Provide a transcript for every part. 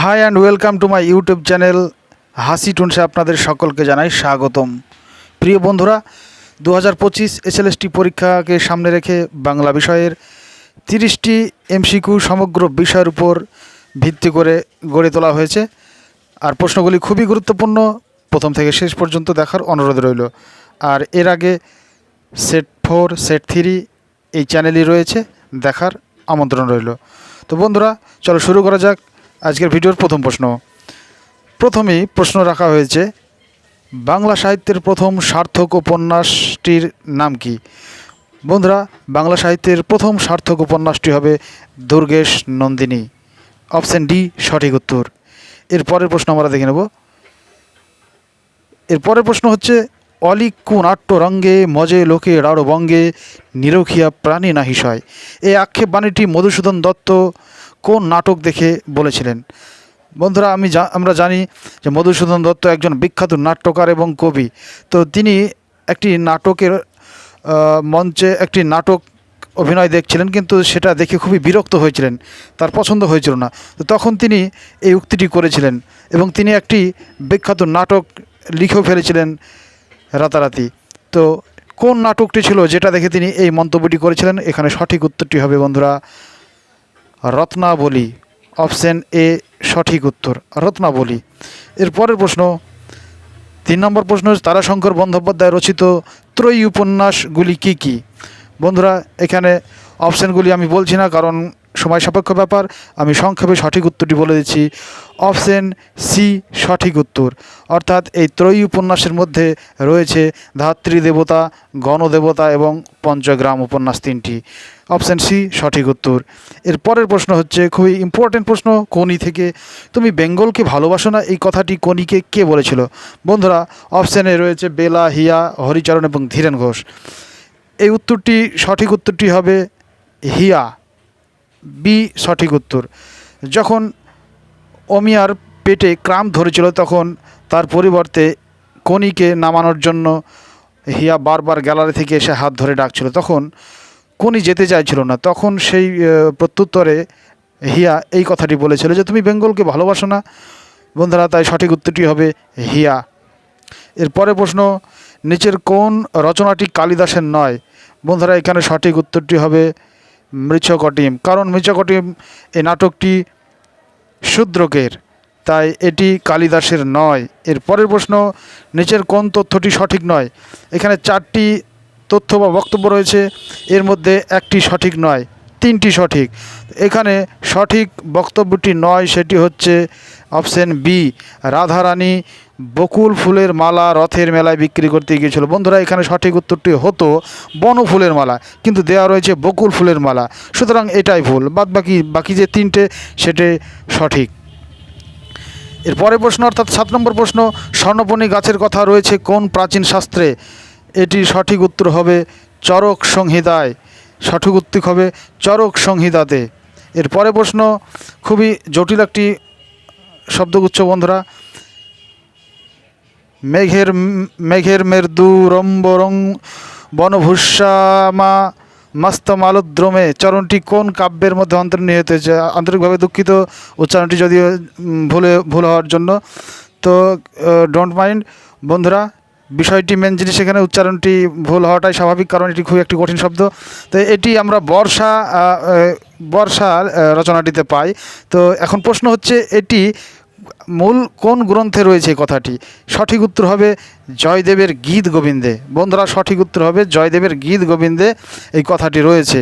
Hi and welcome to my YouTube channel হাসি টুনসে আপনাদের সকলকে জানাই স্বাগতম। প্রিয় বন্ধুরা দু হাজার পঁচিশ এসএলএসটি পরীক্ষাকে সামনে রেখে বাংলা বিষয়ের তিরিশটি এমসিকিউ সমগ্র বিষয়ের উপর ভিত্তি করে গড়ে তোলা হয়েছে। আর প্রশ্নগুলি খুবই গুরুত্বপূর্ণ। প্রথম থেকে শেষ পর্যন্ত দেখার অনুরোধ রইল। আর এর আগে সেট ফোর সেট থ্রি এই চ্যানেলই রয়েছে। দেখার আমন্ত্রণ রইল। তো বন্ধুরা, চলো শুরু করা যাক। আজকের ভিডিওর প্রথম প্রশ্ন। প্রথমেই প্রশ্ন রাখা হয়েছে, বাংলা সাহিত্যের প্রথম সার্থক উপন্যাসটির নাম কি? বন্ধুরা, বাংলা সাহিত্যের প্রথম সার্থক উপন্যাসটি হবে দুর্গেশ নন্দিনী। অপশন ডি, সঠিক উত্তর। এর পরের প্রশ্ন আমরা দেখে নেব। এর পরের প্রশ্ন হচ্ছে অলিকু নাট্য রঙ্গে, মজে লোকে রাড়ো বঙ্গে, নিরখিয়া প্রাণী নাহিসয় এই আক্ষেপ বাণীটি মধুসূদন দত্ত কোন নাটক দেখে বলেছিলেন? বন্ধুরা, আমি আমরা জানি যে মধুসূদন দত্ত একজন বিখ্যাত নাট্যকার এবং কবি। তো তিনি একটি নাটকের মঞ্চে একটি নাটক অভিনয় দেখছিলেন, কিন্তু সেটা দেখে খুবই বিরক্ত হয়েছিলেন। তার পছন্দ হয়েছিল না। তো তখন তিনি এই উক্তিটি করেছিলেন এবং তিনি একটি বিখ্যাত নাটক লিখেও ফেলেছিলেন। রাতারাতি। তো কোন নাটকটি ছিল যেটা দেখে তিনি এই মন্তব্যটি করেছিলেন? এখানে সঠিক উত্তরটি হবে বন্ধুরা, রত্নাবলী, অপশন এ, সঠিক উত্তর, রত্নাবলী। এর পরের প্রশ্ন, তিন নম্বর প্রশ্ন, তারাশঙ্কর বন্দ্যোপাধ্যায় রচিত ত্রয়ী উপন্যাসগুলি কি কি? বন্ধুরা, এখানে অপশানগুলি আমি বলছি না, কারণ সময় সাপেক্ষ ব্যাপার, আমি সংক্ষেপে সঠিক উত্তরটি বলে দিচ্ছি। অপশন সি, সঠিক উত্তর। অর্থাৎ এই ত্রয়ী উপন্যাসের মধ্যে রয়েছে ধাত্রী দেবতা, গণদেবতা এবং পঞ্চগ্রাম উপন্যাস তিনটি। অপশন সি, সঠিক উত্তর। এর পরের প্রশ্ন হচ্ছে, খুবই ইম্পর্টেন্ট প্রশ্ন, কোনি থেকে? তুমি বেঙ্গলকে ভালোবাসো না? এই কথাটি কোনিকে কে বলেছিল? বন্ধুরা, অপশানে রয়েছে বেলা, হিয়া, হরিচরণ এবং ধীরেন ঘোষ। এই উত্তরটি, সঠিক উত্তরটি হবে হিয়া। বি সঠিক উত্তর। যখন অমিয়ার পেটে ক্রাম ধরেছিল, তখন তার পরিবর্তে কনিকে নামানোর জন্য হিয়া বারবার গ্যালারি থেকে এসে হাত ধরে ডাকছিল। তখন কনি যেতে চাইছিল না। তখন সেই প্রত্যুত্তরে হিয়া এই কথাটি বলেছিল যে, তুমি বেঙ্গলকে ভালোবাসো না। বন্ধুরা, তাই সঠিক উত্তরটি হবে হিয়া। এরপরে প্রশ্ন, নিচের কোন রচনাটি কালিদাসের নয়? বন্ধুরা, এখানে সঠিক উত্তরটি হবে মৃচ্ছকটিম কারণ মৃচকটিম এই নাটকটি শূদ্রকের, তাই এটি কালিদাসের নয়। এর পরের প্রশ্ন, নিচের কোন তথ্যটি সঠিক নয়? এখানে চারটি তথ্য বা বক্তব্য রয়েছে, এর মধ্যে একটি সঠিক নয়। তিনটি সঠিক। এখানে সঠিক বক্তব্যটি নয়, সেটি হচ্ছে অপশন বি রাধারানী বকুল ফুলের মালা রথের মেলায় বিক্রি করতে গিয়েছিল। বন্ধুরা, এখানে সঠিক উত্তরটি হতো বন ফুলের মালা, কিন্তু দেওয়া রয়েছে বকুল ফুলের মালা। সুতরাং এটাই ভুল। বাদ বাকি বাকি যে তিনটে, সেটি সঠিক। এর পরের প্রশ্ন, অর্থাৎ সাত নম্বর প্রশ্ন, স্বর্ণপণি গাছের কথা রয়েছে কোন প্রাচীন শাস্ত্রে? এটি সঠিক উত্তর হবে চরক সংহিতায়। সঠিক উত্তর হবে চরক সংহিতাতে। এর পরের প্রশ্ন, খুবই জটিল একটি শব্দগুচ্ছ বন্ধুরা। মেঘের মেঘের মেরদু রম্বরং বনভূষামা মস্ত মালোদ্রমে চরণটি কোন কাব্যের মধ্যে অন্তর্নিহিত হয়েছে? আন্তরিকভাবে দুঃখিত উচ্চারণটি যদিও ভুলে, ভুল হওয়ার জন্য। তো ডোন্ট মাইন্ড বন্ধুরা বিষয়টি মেন জিনিস এখানে, উচ্চারণটি ভুল হওয়াটাই স্বাভাবিক, কারণ এটি খুব একটি কঠিন শব্দ। তো এটি আমরা বর্ষা বর্ষার রচনাটিতে পাই। তো এখন প্রশ্ন হচ্ছে, এটি মূল কোন গ্রন্থে রয়েছে কথাটি? সঠিক উত্তর হবে জয়দেবের গীত গোবিন্দে। বন্ধুরা, সঠিক উত্তর হবে জয়দেবের গীত গোবিন্দে এই কথাটি রয়েছে।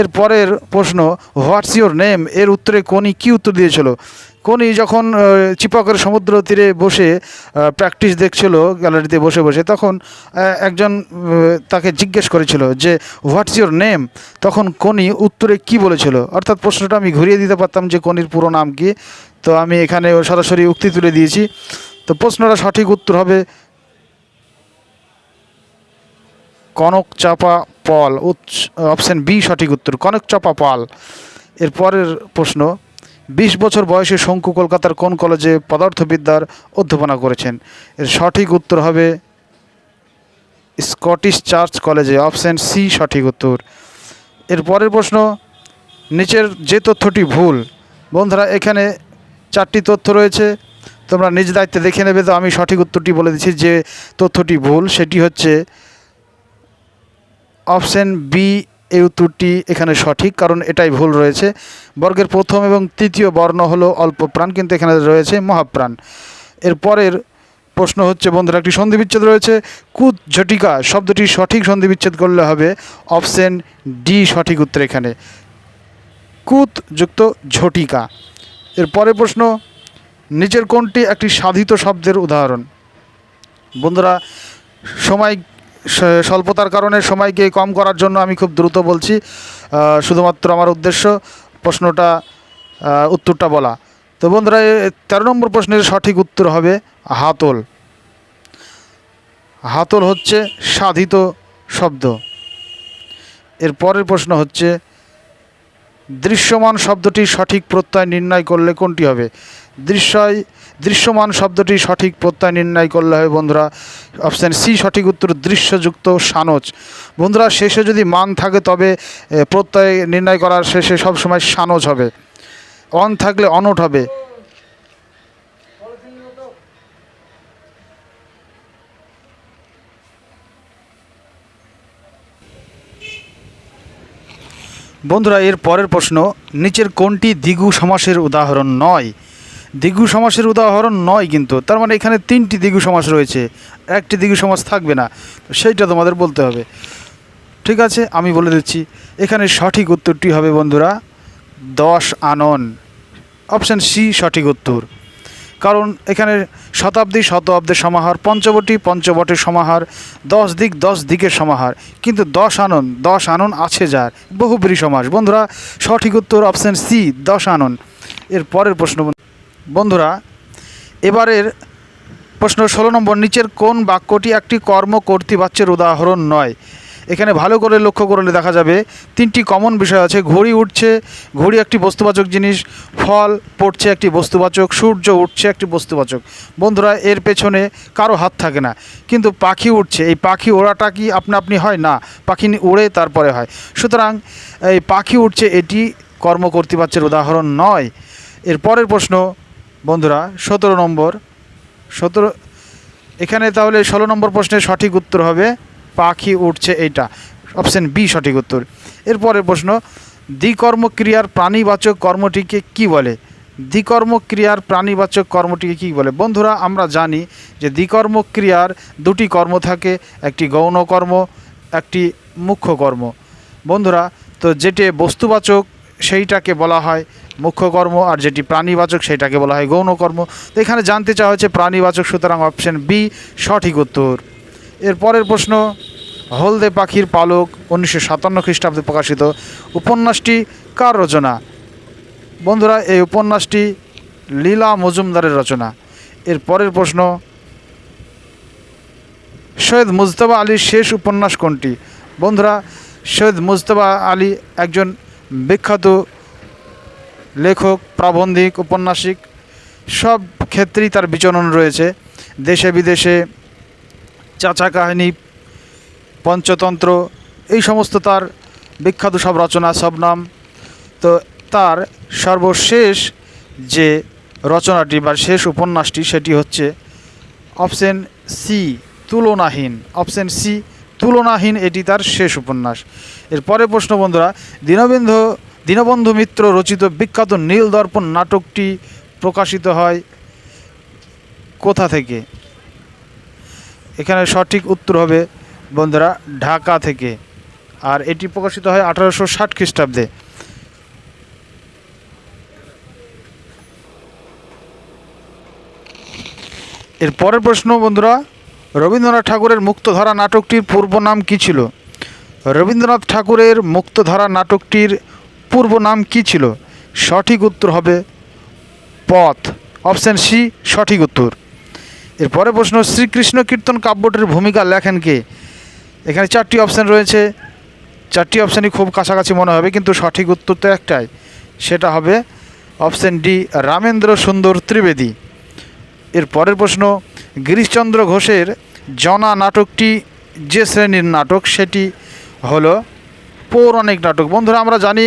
এর পরের প্রশ্ন, হোয়াটস ইউর নেম? এর উত্তরে কোনি কি উত্তর দিয়েছিল? কোনি যখন চিপকের সমুদ্র তীরে বসে প্র্যাকটিস দেখছিল গ্যালারিতে বসে বসে, তখন একজন তাকে জিজ্ঞেস করেছিল যে হোয়াটস ইউর নেম তখন কোনি উত্তরে কি বলেছিল? অর্থাৎ প্রশ্নটা আমি ঘুরিয়ে দিতে পারতাম যে, কোনির পুরো নাম কি। তো আমি এখানে সরাসরি উক্তি তুলে দিয়েছি। তো প্রশ্নটা সঠিক উত্তর হবে, কনক চাপা পল অপশন বি সঠিক উত্তর, কনক চাপা পাল। এর পরের প্রশ্ন বিশ বছর বয়সে শঙ্কু কলকাতার কোন কলেজে পদার্থবিদ্যার অধ্যাপনা করেছেন? এর সঠিক উত্তর হবে স্কটিশ চার্চ কলেজে, অপশন সি সঠিক উত্তর। এর পরের প্রশ্ন, নিচের যে তথ্যটি ভুল, বন্ধুরা, এখানে চারটি তথ্য রয়েছে। তোমরা নিজ দায়িত্বে দেখে নেবে তো আমি সঠিক উত্তরটি বলে দিচ্ছি যে তথ্যটি ভুল, সেটি হচ্ছে অপশন বি এই উত্তরটি এখানে সঠিক, কারণ এটাই ভুল রয়েছে। বর্গের প্রথম এবং তৃতীয় বর্ণ হলো অল্প প্রাণ কিন্তু এখানে রয়েছে মহাপ্রাণ। এর পরের প্রশ্ন হচ্ছে, বন্ধুরা, একটি সন্ধিবিচ্ছেদ রয়েছে। কুত ঝটিকা, শব্দটি সঠিক সন্ধিবিচ্ছেদ করলে হবে অপশন ডি, সঠিক উত্তর এখানে। কুত যুক্ত ঝটিকা। এর পরের প্রশ্ন, নিচের কোনটি একটি সাধিত শব্দের উদাহরণ? বন্ধুরা, সময় স্বল্পতার কারণে সময়কে কম করার জন্য আমি খুব দ্রুত বলছি শুধুমাত্র আমার উদ্দেশ্য প্রশ্নটা উত্তরটা বলা। তো বন্ধুরা তেরো নম্বর প্রশ্নের সঠিক উত্তর হবে হাতল। হাতল হচ্ছে সাধিত শব্দ। এর পরের প্রশ্ন হচ্ছে, দৃশ্যমান শব্দটি সঠিক প্রত্যয় নির্ণয় করলে কোনটি হবে? দৃশ্যয় দৃশ্যমান শব্দটি সঠিক প্রত্যয় নির্ণয় করলে হবে বন্ধুরা অপশান সি সঠিক উত্তর, দৃশ্যযুক্ত সানচ বন্ধুরা, শেষে যদি মান থাকে তবে প্রত্যয় নির্ণয় করার শেষে সবসময় সানচ হবে। অন থাকলে অনট হবে। বন্ধুরা, এর পরের প্রশ্ন, নিচের কোনটি দ্বিগু সমাসের উদাহরণ নয়? দ্বিগু সমাসের উদাহরণ নয় কিন্তু, তার মানে এখানে তিনটি দ্বিগু সমাস রয়েছে, একটি দ্বিগু সমাস থাকবে না সেইটা তোমাদের বলতে হবে। ঠিক আছে, আমি বলে দিচ্ছি, এখানে সঠিক উত্তরটি হবে বন্ধুরা, দশ আনন, অপশান সি, সঠিক উত্তর। কারণ এখানে শতাব্দী শতাব্দের সমাহার, পঞ্চবটি পঞ্চবটের সমাহার, দশ দিক দশ দিকের সমাহার, কিন্তু দশ আনন দশ আনন আছে যার বহুব্রী সমাস। বন্ধুরা, সঠিক উত্তর অপশান সি, দশ আনন। এর পরের প্রশ্ন বন্ধুরা, এবারের প্রশ্ন ষোলো নম্বর, নিচের কোন বাক্যটি একটি কর্ম কর্তৃবাচ্যের উদাহরণ নয়? এখানে ভালো করে লক্ষ্য করলে দেখা যাবে, তিনটি কমন বিষয় আছে, ঘড়ি উঠছে, ঘড়ি একটি বস্তুবাচক জিনিস, ফল পড়ছে একটি বস্তুবাচক, সূর্য উঠছে একটি বস্তুবাচক। বন্ধুরা, এর পেছনে কারও হাত থাকে না, কিন্তু পাখি উঠছে, এই পাখি ওড়াটা কি আপনা আপনি হয়? না, পাখি উড়ে তারপরে হয়। সুতরাং, এই পাখি উঠছে এটি কর্ম কর্তৃবাচ্যের উদাহরণ নয়। এর পরের প্রশ্ন বন্ধুরা, সতেরো নম্বর। সতেরো এখানে তাহলে ষোলো নম্বর প্রশ্নের সঠিক উত্তর হবে, পাখি উঠছে এইটা। অপশন বি সঠিক উত্তর। এরপরের প্রশ্ন, দ্বিকর্মক্রিয়ার প্রাণীবাচক কর্মটিকে কি বলে? দ্বিকর্মক্রিয়ার প্রাণীবাচক কর্মটিকে কী বলে? বন্ধুরা, আমরা জানি যে দ্বিকর্মক্রিয়ার দুটি কর্ম থাকে, একটি গৌণ কর্ম একটি মুখ্য কর্ম বন্ধুরা, তো যেটি বস্তুবাচক সেইটাকে বলা হয় মুখ্য কর্ম আর যেটি প্রাণীবাচক সেটাকে বলা হয় গৌণ কর্ম। তো এখানে জানতে চাওয়া হচ্ছে প্রাণীবাচক, সুতরাং অপশন বি, সঠিক উত্তর। এর পরের প্রশ্ন, হলদে পাখির পালক উনিশশো সাতান্ন খ্রিস্টাব্দে প্রকাশিত উপন্যাসটি কার রচনা? বন্ধুরা, এই উপন্যাসটি লীলা মজুমদারের রচনা। এর পরের প্রশ্ন, সৈয়দ মুজতবা আলীর শেষ উপন্যাস কোনটি? বন্ধুরা, সৈয়দ মুজতবা আলী একজন বিখ্যাত লেখক, প্রাবন্ধিক, উপন্যাসিক সব ক্ষেত্রেই তার বিচরণ রয়েছে। দেশে বিদেশে চাচা কাহিনী, পঞ্চতন্ত্র, এই সমস্ত তার বিখ্যাত সব রচনা, সব নাম। তো তার সর্বশেষ যে রচনাটি বা শেষ উপন্যাসটি সেটি হচ্ছে অপশন সি, তুলনাহীন। অপশন সি, তুলনাহীন, এটি তার শেষ উপন্যাস। এর পরের প্রশ্ন বন্ধুরা দীনবন্ধু দীনবন্ধু মিত্র রচিত বিখ্যাত নীল দর্পণ নাটকটি প্রকাশিত হয় কোথা থেকে? এখানে সঠিক উত্তর হবে বন্ধুরা ঢাকা থেকে। আর এটি প্রকাশিত হয় আঠারোশো ষাট খ্রিস্টাব্দে। এর পরের প্রশ্ন বন্ধুরা, রবীন্দ্রনাথ ঠাকুরের মুক্তধারা নাটকটির পূর্ব নাম কী ছিল? রবীন্দ্রনাথ ঠাকুরের মুক্তধারা নাটকটির পূর্ব নাম কী ছিল? সঠিক উত্তর হবে পথ। অপশান সি, সঠিক উত্তর। এরপরে প্রশ্ন, শ্রীকৃষ্ণ কীর্তন কাব্যটির ভূমিকা লেখেন কে? এখানে চারটি অপশান রয়েছে। চারটি অপশানই খুব কাছাকাছি মনে হবে, কিন্তু সঠিক উত্তর তো একটাই। সেটা হবে অপশান ডি, রামেন্দ্র সুন্দর ত্রিবেদী। এর পরের প্রশ্ন, গিরিশচন্দ্র ঘোষের জনা নাটকটি যে শ্রেণির নাটক, সেটি হলো পৌরাণিক নাটক। বন্ধুরা, আমরা জানি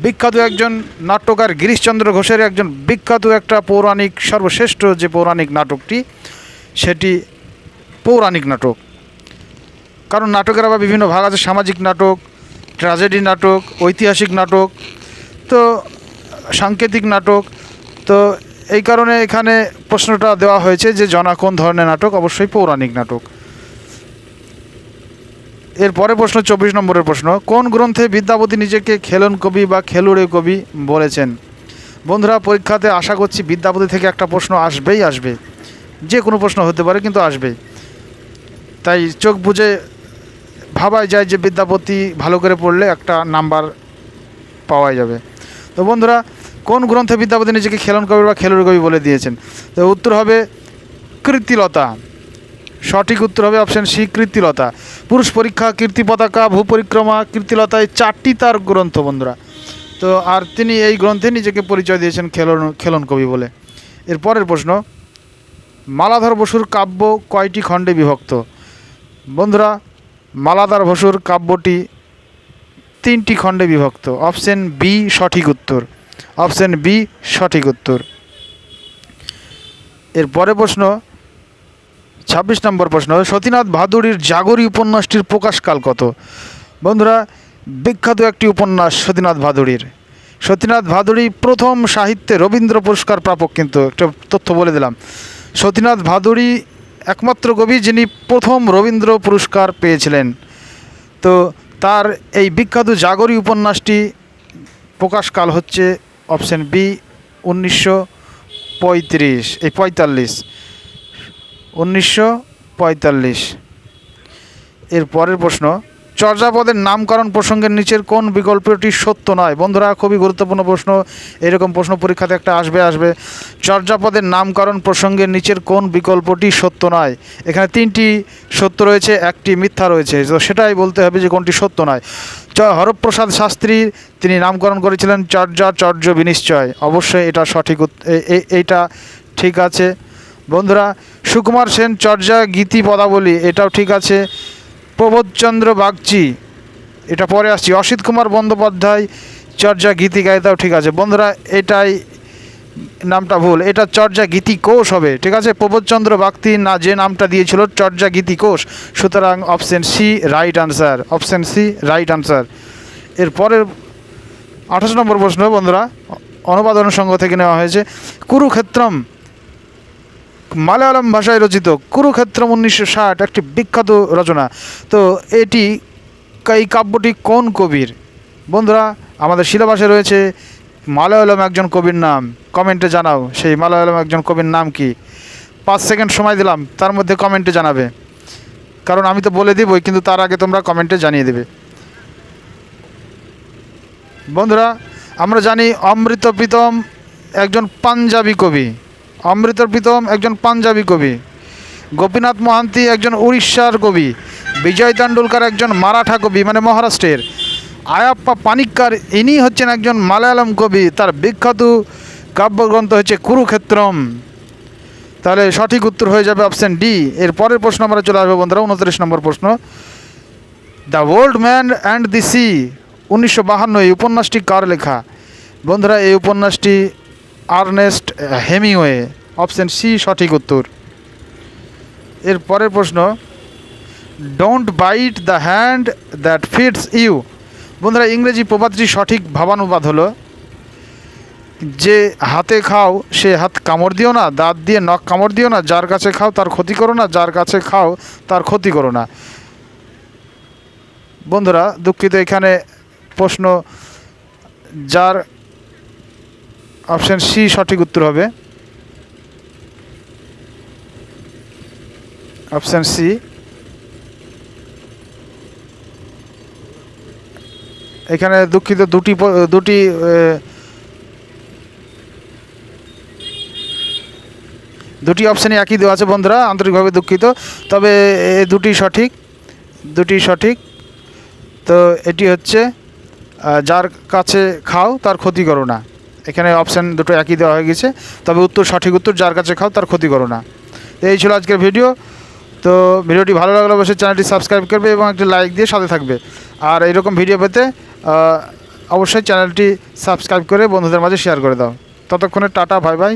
বিখ্যাত একজন নাট্যকার গিরিশচন্দ্র ঘোষের একজন বিখ্যাত একটা পৌরাণিক, সর্বশ্রেষ্ঠ যে পৌরাণিক নাটকটি, সেটি পৌরাণিক নাটক। কারণ নাটকের আবার বিভিন্ন ভাগ আছে, সামাজিক নাটক, ট্র্যাজেডি নাটক, ঐতিহাসিক নাটক, তো সাংকেতিক নাটক। তো এই কারণে এখানে প্রশ্নটা দেওয়া হয়েছে যে জনা কোন ধরনের নাটক? অবশ্যই পৌরাণিক নাটক। এরপরে প্রশ্ন, চব্বিশ নম্বরের প্রশ্ন। কোন গ্রন্থে বিদ্যাপতি নিজেকে খেলন কবি বা খেলুড়ে কবি বলেছেন? বন্ধুরা, পরীক্ষাতে আশা করছি বিদ্যাপতি থেকে একটা প্রশ্ন আসবেই আসবে। যে কোনো প্রশ্ন হতে পারে, কিন্তু আসবেই তাই চোখ বুঝে ভাবাই যায় যে বিদ্যাপতি ভালো করে পড়লে একটা নাম্বার পাওয়া যাবে। তো বন্ধুরা, কোন গ্রন্থে বিদ্যাপতি নিজেকে খেলন কবি বা খেলুড়ে কবি বলে দিয়েছেন? তো উত্তর হবে কৃতিলতা। সঠিক উত্তর হবে অপশন সি কীর্তিলতা। পুরুষ পরীক্ষা, কীর্তি পতাকা, ভূ পরিক্রমা কীর্তিলতা এই চারটি তার গ্রন্থ, বন্ধুরা। তো, আর তিনি এই গ্রন্থে নিজেকে পরিচয় দিয়েছেন খেলন খেলন কবি বলে। এর পরের প্রশ্ন, মালাধর বসুর কাব্য কয়টি খণ্ডে বিভক্ত? বন্ধুরা, মালাধার বসুর কাব্যটি তিনটি খণ্ডে বিভক্ত। অপশন বি সঠিক উত্তর। অপশন বি সঠিক উত্তর। এর পরের প্রশ্ন ছাব্বিশ নম্বর প্রশ্ন, সতীনাথ ভাদুড়ির জাগরী উপন্যাসটির প্রকাশকাল কত? বন্ধুরা, বিখ্যাত একটি উপন্যাস সতীনাথ ভাদুড়ির সতীনাথ ভাদুড়ি প্রথম সাহিত্যে রবীন্দ্র পুরস্কার প্রাপক কিন্তু, একটা তথ্য বলে দিলাম। সতীনাথ ভাদুড়ি একমাত্র কবি যিনি প্রথম রবীন্দ্র পুরস্কার পেয়েছিলেন। তো তার এই বিখ্যাত জাগরী উপন্যাসটি প্রকাশকাল হচ্ছে অপশন বি, উনিশশো পঁয়ত্রিশ, এই পঁয়তাল্লিশ। উনিশশো পঁয়তাল্লিশ। এর পরের প্রশ্ন, চর্যাপদের নামকরণ প্রসঙ্গের নিচের কোন বিকল্পটি সত্য নয়? বন্ধুরা, খুবই গুরুত্বপূর্ণ প্রশ্ন। এরকম প্রশ্ন পরীক্ষাতে একটা আসবে আসবে। চর্যাপদের নামকরণ প্রসঙ্গের নিচের কোন বিকল্পটি সত্য নয়? এখানে তিনটি সত্য রয়েছে, একটি মিথ্যা রয়েছে। তো সেটাই বলতে হবে যে কোনটি সত্য নয়। চ, হরপ্রসাদ শাস্ত্রী, তিনি নামকরণ করেছিলেন চর্যা, চর্য বিনিশ্চয়। অবশ্যই এটা সঠিক এইটা ঠিক আছে। বন্ধুরা, সুকুমার সেন চর্যা গীতি পদাবলী, এটাও ঠিক আছে। প্রবোধচন্দ্র বাগচি, এটা পরে আসছি। অসিত কুমার বন্দ্যোপাধ্যায় চর্যা গীতিকা এটাও ঠিক আছে। বন্ধুরা, এটাই নামটা ভুল। এটা চর্যা গীতি কোষ হবে, ঠিক আছে? প্রবোধচন্দ্র বাগতি না যে নামটা দিয়েছিল, চর্যা গীতি কোষ। সুতরাং option C, right answer. Option C, right answer. এরপরের আঠাশ নম্বর প্রশ্ন, বন্ধুরা, অনুবাদ অনুসঙ্গ থেকে নেওয়া হয়েছে। কুরুক্ষেত্রম মালায়ালাম ভাষায় রচিত কুরুক্ষেত্রম উনিশশো ষাট, একটি বিখ্যাত রচনা। তো এটি এই কাব্যটি কোন কবির? বন্ধুরা, আমাদের শিলাবাসে রয়েছে মালায়ালম একজন কবির নাম। কমেন্টে জানাও সেই মালায়ালম একজন কবির নাম কি। পাঁচ সেকেন্ড সময় দিলাম, তার মধ্যে কমেন্টে জানাবে। কারণ আমি তো বলে দিবই, কিন্তু তার আগে তোমরা কমেন্টে জানিয়ে দেবে। বন্ধুরা, আমরা জানি অমৃত প্রীতম একজন পাঞ্জাবি কবি। অমৃত প্রীতম একজন পাঞ্জাবি কবি। গোপীনাথ মহান্তি একজন উড়িষ্যার কবি। বিজয় তেন্ডুলকার একজন মারাঠা কবি মানে মহারাষ্ট্রের। আয়াপ্পা পানিক্কার, ইনি হচ্ছেন একজন মালায়ালাম কবি। তার বিখ্যাত কাব্যগ্রন্থ হচ্ছে কুরুক্ষেত্রম। তাহলে সঠিক উত্তর হয়ে যাবে অপশন ডি। এর পরের প্রশ্ন আমরা চলে আসব বন্ধুরা, উনত্রিশ নম্বর প্রশ্ন। The old man and the sea, উনিশশো বাহান্ন, এই উপন্যাসটি কার লেখা? বন্ধুরা, এই উপন্যাসটি আর্নেস্ট হেমিংওয়ে, অপশন সি, সঠিক উত্তর। এর পরের প্রশ্ন don't bite the hand that feeds you বন্ধুরা, ইংরেজি প্রবাদটি সঠিক ভাবানুবাদ হলো, যে হাতে খাও, সে হাত কামড় দিও না, দাঁত দিয়ে নখ কামড় দিও না, যার কাছে খাও, তার ক্ষতি করো না, যার কাছে খাও, তার ক্ষতি করো না। বন্ধুরা, দুঃখিত, এখানে প্রশ্ন, যার অপশন সি সঠিক উত্তর হবে। Option C. এখানে দুঃখিত, দুটি দুটি দুটি অপশানই একই দেওয়া আছে বন্ধুরা, আন্তরিকভাবে দুঃখিত। তবে এ দুটি সঠিক দুটি সঠিক। তো এটি হচ্ছে যার কাছে খাও তার ক্ষতি করো না। এখানে অপশান দুটো একই দেওয়া হয়ে গেছে। তবে উত্তর সঠিক উত্তর যার কাছে খাও তার ক্ষতি করো না। তো এই ছিল আজকের ভিডিও তো ভিডিওটি ভালো লাগলে অবশ্যই চ্যানেলটি সাবস্ক্রাইব করবে এবং একটি লাইক দিয়ে সাথে থাকবে। আর এরকম ভিডিও পেতে অবশ্যই চ্যানেলটি সাবস্ক্রাইব করে বন্ধুদের মাঝে শেয়ার করে দাও। ততক্ষণে টাটা ভাই ভাই